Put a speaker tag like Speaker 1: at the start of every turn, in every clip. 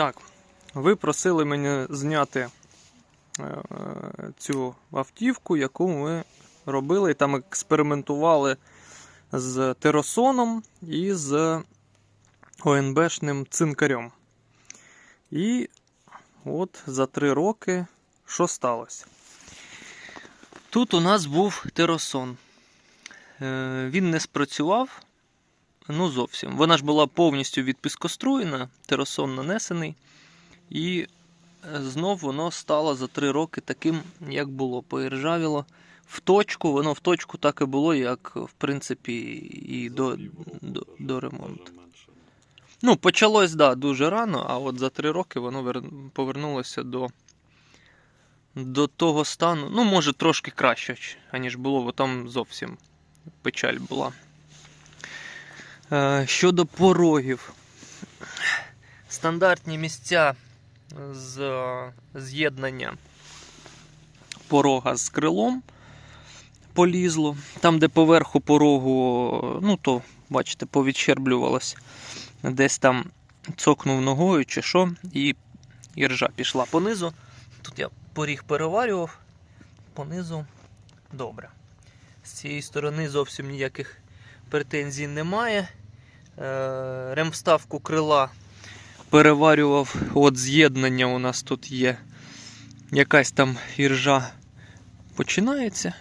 Speaker 1: Так, ви просили мене зняти е, цю автівку, яку ми робили і там експериментували з теросоном і з ОНБшним цинкарем. І от за три роки що сталося? Тут у нас був теросон. Е, Він не спрацював. Ну, зовсім. Вона ж була повністю відпіскоструєна, теросон нанесений. І е, знов воно стало за три роки таким, як було. Поіржавіло в точку, воно в точку так і було, як в принципі і до, до, до ремонту. Ну, почалось, да, дуже рано, а от за три роки воно повернулося до, до того стану. Ну, може, трошки краще, аніж було, бо там зовсім печаль була. Е, Щодо порогів. Стандартні місця з е, з'єднання порога з крилом полізло. Там, де поверху порогу, ну то, бачите, повідщерблювалось. Десь там цокнув ногою чи що, і іржа пішла понизу. Тут я поріг переварював, понизу добре. З цієї сторони зовсім ніяких претензій немає. Е, Ремвставку крила переварював. От з'єднання у нас тут є. Якась там іржа починається.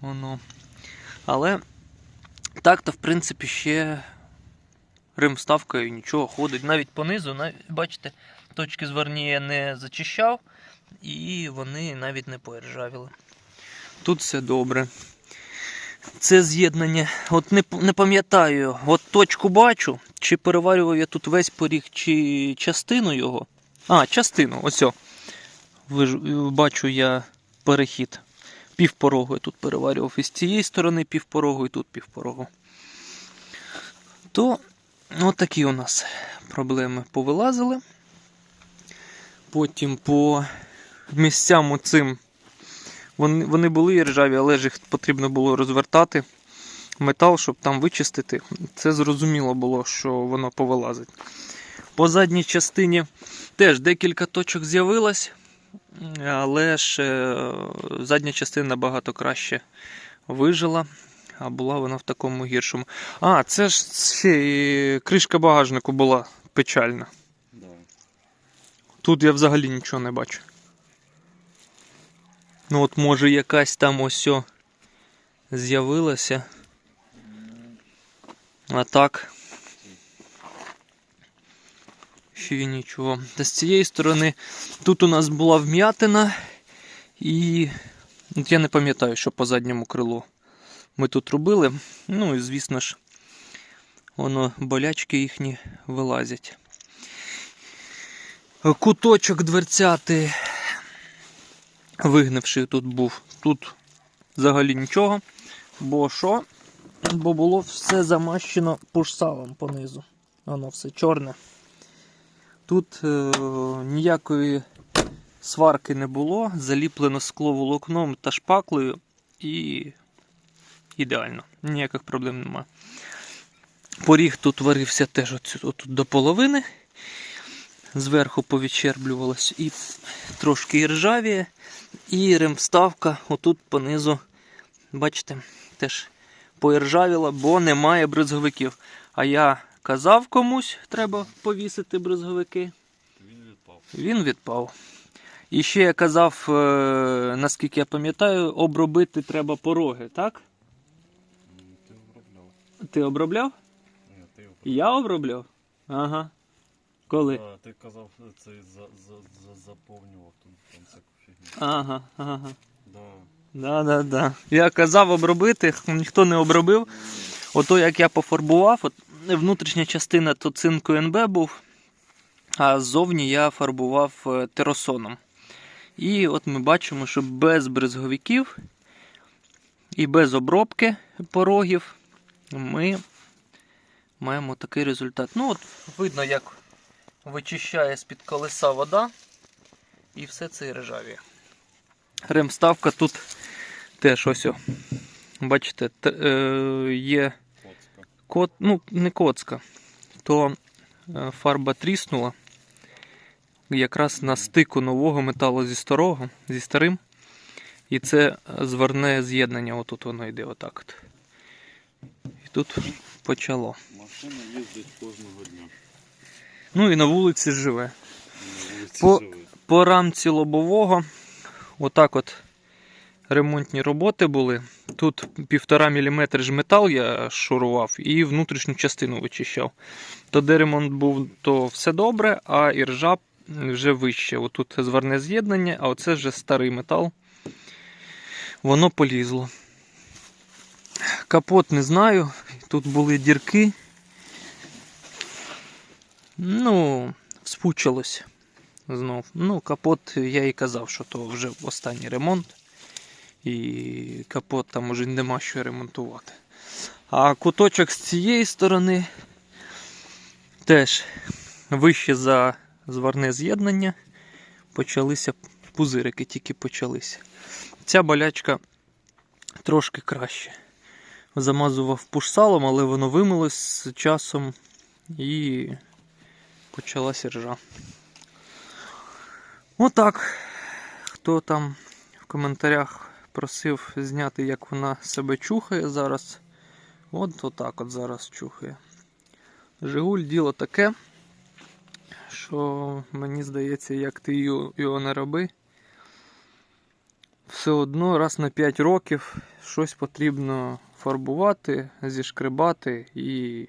Speaker 1: Воно. Але так-то, в принципі, ще ремставкою нічого ходить. Навіть понизу, навіть, бачите, точки зверні я не зачищав, і вони навіть не поіржавіли. Тут все добре. Це з'єднання. От не, не пам'ятаю, от точку бачу, чи переварював я тут весь поріг, чи частину його. А, частину, ось. Бачу я перехід. Півпорогу я тут переварював і з цієї сторони півпорогу, і тут півпорогу. То от у нас проблеми повилазили. Потім по місцям оцим вони, вони були ржаві, але ж їх потрібно було розвертати метал, щоб там вичистити. Це зрозуміло було, що воно повилазить. По задній частині теж декілька точок з'явилось, але ж е, задня частина набагато краще вижила, а була вона в такому гіршому. А, це ж ще і кришка багажнику була печальна. Тут я взагалі нічого не бачу. Ну от може якась там ось з'явилася. А так. Ще й нічого. Та з цієї сторони тут у нас була вм'ятина і. От я не пам'ятаю, що по задньому крилу ми тут робили. Ну і звісно ж, воно болячки їхні вилазять. Куточок дверцяти вигнивший тут був. Тут взагалі нічого. Бо що? Бо було все замащено пушсалом понизу. Воно все чорне. Тут е, ніякої сварки не було, заліплено скло волокном та шпаклею і ідеально. Ніяких проблем немає. Поріг тут варився теж отут до половини. Зверху повідчерблювалось і трошки іржавіє. І ремставка отут понизу, бачите, теж поіржавіла, бо немає бризговиків. А я казав комусь, треба повісити бризговики.
Speaker 2: Він відпав.
Speaker 1: Він відпав. І ще я казав, е, наскільки я пам'ятаю, обробити треба пороги, так?
Speaker 2: Ти обробляв.
Speaker 1: Ти обробляв?
Speaker 2: Ні, ти обробляв.
Speaker 1: Я обробляв? Ага. Коли?
Speaker 2: А, ти казав, це за, за, за, заповнював тут там всяку фігню.
Speaker 1: Ага, ага.
Speaker 2: Да.
Speaker 1: Да, да, да. Я казав обробити, ніхто не обробив. Ото як я пофарбував, от внутрішня частина то цинку НБ був, а ззовні я фарбував е, теросоном. І от ми бачимо, що без бризговиків і без обробки порогів ми маємо такий результат. Ну, от видно, як вичищає з-під колеса вода, і все це і ржавіє. Ремставка тут теж ось. о. Бачите, т- е, є
Speaker 2: Коцка.
Speaker 1: кот, ну, не коцка, то е, фарба тріснула якраз на стику нового металу зі старого, зі старим. І це зверне з'єднання, отут воно йде отак. От. І тут почало.
Speaker 2: Машина їздить кожного дня.
Speaker 1: Ну і на вулиці живе.
Speaker 2: На вулиці
Speaker 1: По-
Speaker 2: живе.
Speaker 1: По рамці лобового, отак от ремонтні роботи були. Тут півтора міліметри ж метал я шурував і внутрішню частину вичищав. То де ремонт був, то все добре, а іржа вже вище. Отут зверне з'єднання, а оце вже старий метал. Воно полізло. Капот не знаю. Тут були дірки. Ну, спучилось знов. Ну, капот, я і казав, що то вже останній ремонт. І капот там уже нема що ремонтувати. А куточок з цієї сторони теж вище за зварне з'єднання. Почалися пузирики, тільки почалися. Ця болячка трошки краще. Замазував пушсалом, але воно вимилось з часом і почалася ржа. Отак. Хто там в коментарях просив зняти, як вона себе чухає зараз. От отак от зараз чухає. Жигуль діло таке, що мені здається, як ти його не роби. Все одно раз на 5 років щось потрібно фарбувати, зішкребати і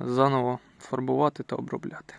Speaker 1: заново фарбувати та обробляти.